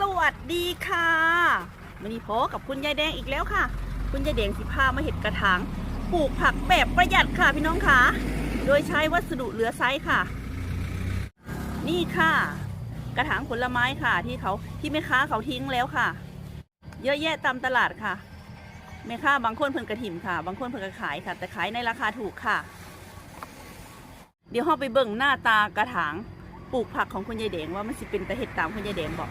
สวัสดีค่ะวันนี้พอกับคุณยายแดงอีกแล้วค่ะ คุณยายแดงสิพามาเห็ดกระถางปลูกผักแบบประหยัดค่ะพี่น้องค่ะ โดยใช้วัสดุเหลือไซส์ค่ะ นี่ค่ะ กระถางผลไม้ค่ะ ที่เขาที่แม่ค้าเขาทิ้งแล้วค่ะ เยอะแยะตามตลาดค่ะแม่ค้าบางคนเพิ่นกระถิ่มค่ะ บางคนเพิ่นกระขายค่ะ แต่ขายในราคาถูกค่ะ เดี๋ยวเราไปเบิ่งหน้าตากระถางปลูกผักของคุณยายแดงว่ามันสิเป็นตะเห็ดตามคุณยายแดงบอก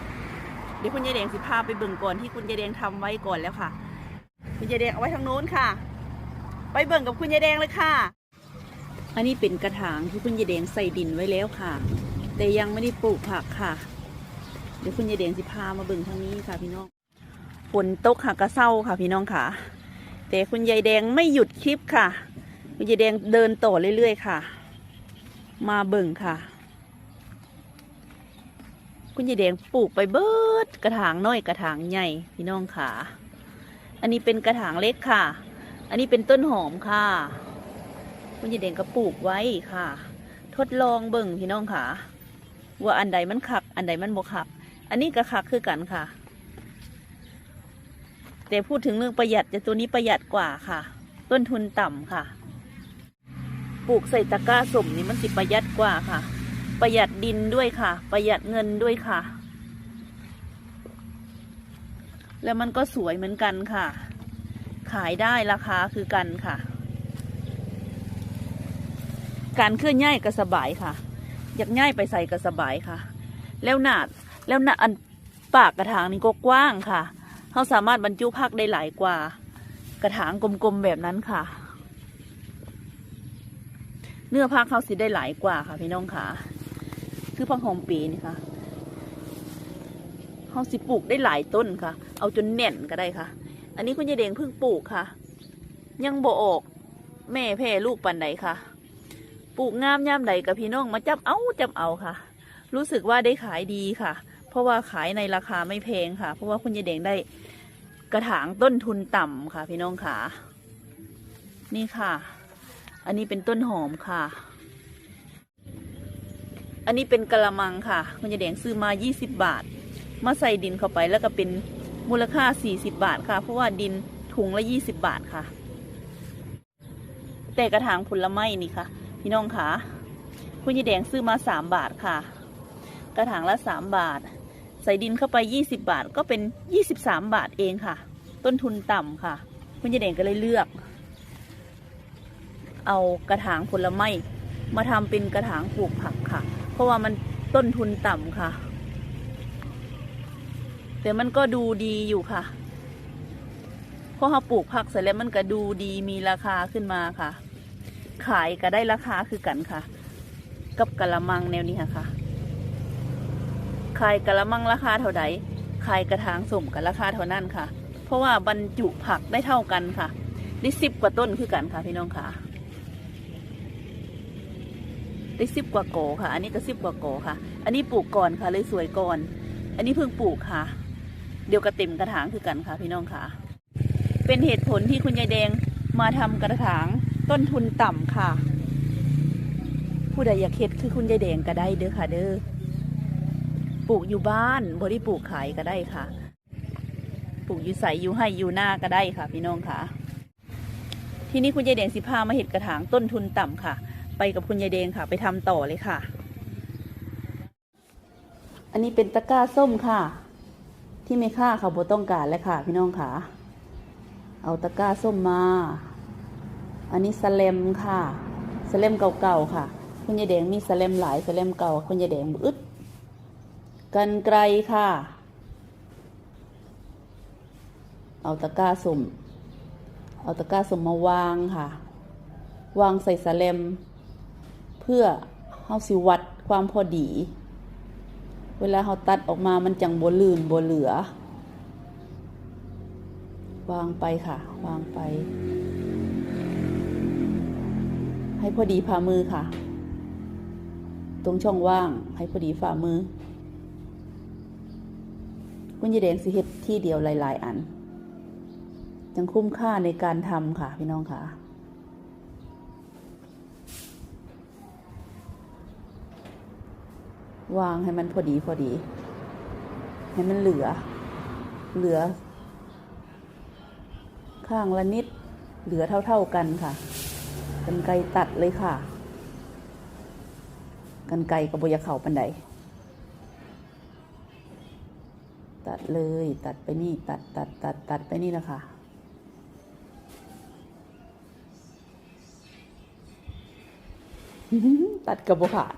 เดี๋ยวคุณยายแดงสิพาไปเบิ่งก่อนที่คุณยายแดงทำไว้ก่อนแล้วค่ะ คุณยายแดงเอาไว้ทางโน้นค่ะ ไปเบิ่งกับคุณยายแดงเลยค่ะ อันนี้เป็นกระถางที่คุณยายแดงใส่ดินไว้แล้วค่ะ แต่ยังไม่ได้ปลูกผักค่ะ เดี๋ยวคุณยายแดงสิพามาเบิ่งทางนี้ค่ะ พี่น้องฝนตกค่ะกระเซ้าค่ะ พี่น้องค่ะ แต่คุณยายแดงไม่หยุดคลิปค่ะ คุณยายแดงเดินต่อเรื่อยๆค่ะ มาเบิ่งค่ะ คุณยายแดงปลูกไปเบิดกระถางน้อยกระถางใหญ่พี่น้องค่ะอันนี้เป็นกระถางเล็กค่ะ อันนี้เป็นต้นหอมค่ะ คุณยายแดงก็ปลูกไว้ค่ะ ทดลองเบิ่งพี่น้องค่ะว่าอันใดมันขัก อันใดมันบ่ขัก อันนี้ก็ขักคือกันค่ะ แต่พูดถึงเรื่องประหยัดจะตัวนี้ประหยัดกว่าค่ะ ต้นทุนต่ำค่ะ ปลูกใส่ตะกร้าสมนี่มันสิประหยัดกว่าค่ะ ประหยัดดินด้วยค่ะ ประหยัดเงินด้วยค่ะ แล้วมันก็สวยเหมือนกันค่ะ ขายได้ราคาคือกันค่ะ การเคลื่อนย้ายก็สบายค่ะ อยากย้ายไปใส่ก็สบายค่ะ แล้วหนาดแล้วหนาอันปากกระถางนี่ก็กว้างค่ะเขาสามารถบรรจุผักได้หลายกว่า กระถางกลมๆแบบนั้นค่ะ เนื้อผักเขาสิได้หลายกว่าค่ะพี่น้องค่ะ คือผักหอมปีนี่ค่ะเขาสิปลูกได้หลายต้นค่ะ เอาจนแน่นก็ได้ค่ะ อันนี้คุณยายเดงเพิ่งปลูกค่ะ ยังบ่ออก แม่แพ่ลูกปันใดค่ะ ปลูกงามย่ามใดกับพี่น้องมาจับเอาจับเอาค่ะ รู้สึกว่าได้ขายดีค่ะ เพราะว่าขายในราคาไม่แพงค่ะ เพราะว่าคุณยายเดงได้กระถางต้นทุนต่ำค่ะ พี่น้องค่ะ นี่ค่ะ อันนี้เป็นต้นหอมค่ะ อันนี้เป็นกระมังค่ะคุณยายแดงซื้อมา 20 บาท มาใส่ดินเข้าไปแล้วก็เป็นมูลค่า 40 บาทค่ะ เพราะว่าดินถุงละ 20 บาทค่ะ แต่กระถางผลไม้นี่ค่ะ พี่น้องค่ะคุณยายแดงซื้อมา 3 บาทค่ะ กระถางละ 3 บาท ใส่ดินเข้าไป 20 บาทก็เป็น 23 บาทเองค่ะ ต้นทุนต่ำค่ะ คุณยายแดงก็เลยเลือก เอากระถางผลไม้มาทำเป็นกระถางปลูกผักค่ะ เพราะว่ามันต้นทุนต่ำค่ะ แต่มันก็ดูดีอยู่ค่ะเพราะเขาปลูกผักเสร็จแล้วมันก็ดูดีมีราคาขึ้นมาค่ะ ขายก็ได้ราคาคือกันค่ะ กับกะละมังแนวนี้ค่ะขายกะละมังราคาเท่าใดขายกระถางสมกับราคาเท่านั้นค่ะ เพราะว่าบรรจุผักได้เท่ากันค่ะได้สิบกว่าต้นคือกันค่ะพี่น้องค่ะ ได้สิบกว่าโกค่ะ อันนี้ก็สิบกว่าโกค่ะ อันนี้ปลูกก่อนค่ะ เลยสวยก่อน อันนี้เพิ่งปลูกค่ะ เดี๋ยวกระเต็มกระถางคือกันค่ะ พี่น้องค่ะ เป็นเหตุผลที่คุณยายแดงมาทำกระถางต้นทุนต่ำค่ะ ผู้ใดอยากเฮ็ดคือคุณยายแดงก็ได้เด้อค่ะ เด้อ ปลูกอยู่บ้านบริปลูกขายก็ได้ค่ะ ปลูกอยู่ใส่อยู่ให้อยู่หน้าก็ได้ค่ะ พี่น้องค่ะ ที่นี้คุณยายแดงสิพามาเห็ดกระถางต้นทุนต่ำค่ะ ไปกับคุณยายแดงค่ะ ไปทำต่อเลยค่ะ อันนี้เป็นตะกร้าส้มค่ะ ที่ไม่ค่าเขาโบต้องการแล้วค่ะ พี่น้องค่ะ เอาตะกร้าส้มมา อันนี้สเลมค่ะสเลมเก่าๆค่ะ คุณยายแดงมีสเลมหลายสเลมเก่า คุณยายแดงอึดกันไกลค่ะ เอาตะกร้าส้มเอาตะกร้าส้มมาวางค่ะ วางใส่สเลม เพื่อเฮาสิวัดความพอดี เวลาเฮาตัดออกมามันจังบ่ลื่นบ่เหลือ วางไปค่ะ วางไป ให้พอดีฝ่ามือค่ะ ตรงช่องว่างให้พอดีฝ่ามือคุณยายแดงสิเฮ็ดที่เดียวหลาย ๆ อัน จังคุ้มค่าในการทำค่ะ พี่น้องค่ะ วางให้มันพอดีพอดี ให้มันเหลือ เหลือ ข้างละนิด เหลือเท่าๆกันค่ะกันไกตัดเลยค่ะ กันไกกับบอยาเข่าปันไดตัดเลยตัดไปนี่ตัดตัดตัดตัดไปนี่นะคะตัดกับบขาด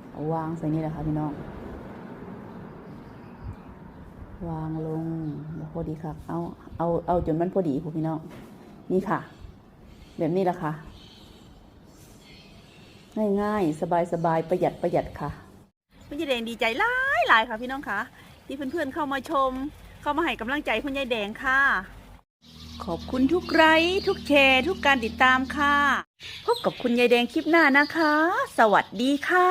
เอา วางใส่นี่แหละค่ะพี่น้อง วางลงพอดีค่ะ เอา เอา เอาจนมันพอดีพวกพี่น้อง นี่ค่ะ แบบนี้แหละค่ะ ง่ายๆ สบายๆ ประหยัดประหยัดค่ะคุณยายแดงดีใจหลายหลายค่ะพี่น้องค่ะ ที่เพื่อนๆเข้ามาชม เข้ามาให้กำลังใจคุณยายแดงค่ะ ขอบคุณทุกไลค์ทุกแชร์ ทุกการติดตามค่ะ พบกับคุณยายแดงคลิปหน้านะคะ สวัสดีค่ะ